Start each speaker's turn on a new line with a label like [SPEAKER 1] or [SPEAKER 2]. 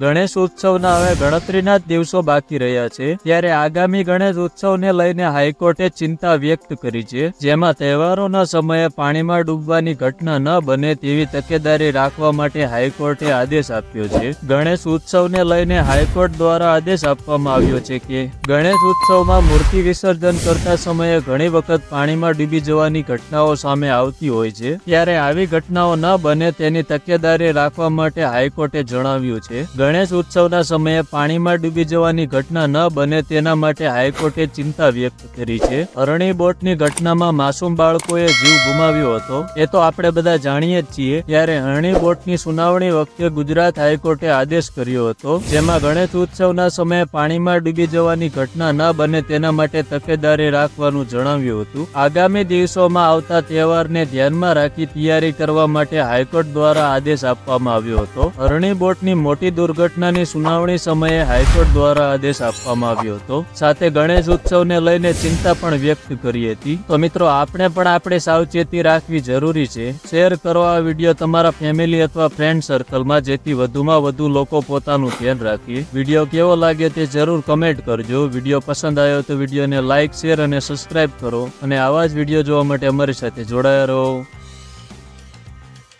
[SPEAKER 1] ગણેશ ઉત્સવના હવે ગણતરીના જ દિવસો બાકી રહ્યા છે, ત્યારે આગામી ગણેશ ઉત્સવને લઈને હાઈકોર્ટે ચિંતા વ્યક્ત કરી છે, જેમાં તહેવારોના સમયે પાણીમાં ડૂબવાની ઘટના ન બને તેવી તકેદારી રાખવા માટે હાઈકોર્ટે આદેશ આપ્યો છે. ગણેશ ઉત્સવને લઈને હાઈકોર્ટ દ્વારા આદેશ આપવામાં આવ્યો છે કે ગણેશ ઉત્સવમાં મૂર્તિ વિસર્જન કરતા સમયે ઘણી વખત પાણીમાં ડૂબી જવાની ઘટનાઓ સામે આવતી હોય છે, ત્યારે આવી ઘટનાઓ ન બને તેની તકેદારી રાખવા માટે હાઈકોર્ટે જણાવ્યું છે. ગણેશ ઉત્સવના સમયે પાણીમાં ડૂબી જવાની ઘટના ન બને તેના માટે હાઈકોર્ટે ચિંતા વ્યક્ત કરી છે. અરણી બોટની ઘટનામાં માસૂમ બાળકોએ જીવ ગુમાવ્યો હતો. એ તો આપણે બધા જાણીએ જ છીએ. ત્યારે અરણી બોટની સુનાવણી વખતે ગુજરાત હાઈકોર્ટે આદેશ કર્યો હતો, જેમાં ગણેશ ઉત્સવના સમયે પાણીમાં ડૂબી જવાની ઘટના ન બને તેના માટે તકેદારી રાખવાનું જણાવ્યું હતું. આગામી દિવસોમાં આવતા તહેવારને ધ્યાનમાં રાખી તૈયારી કરવા માટે હાઈકોર્ટ દ્વારા આદેશ આપવામાં આવ્યો હતો. અરણી બોટની મોટી દુર્ઘટનાની સુનાવણી સમયે હાઈકોર્ટ દ્વારા આદેશ આપવામાં આવ્યો હતો. સાથે ગણેશ ઉત્સવને લઈને ચિંતા પણ વ્યક્ત કરી હતી. તો મિત્રો આપણે પણ આપણે સાવચેતી રાખવી જરૂરી છે. શેર કરો આ વીડિયો તમારા ફેમિલી અથવા ફ્રેન્ડ સર્કલમાં, જેથી વધુમાં વધુ લોકો પોતાનું ધ્યાન રાખીએ. વીડિયો કેવો લાગે તે જરૂર કમેન્ટ કરજો. વીડિયો પસંદ આવ્યો તો વિડીયોને લાઇક શેર અને સબસ્ક્રાઇબ કરો. અને આવા જ વીડિયો જોવા માટે અમારી સાથે જોડાયા રહો.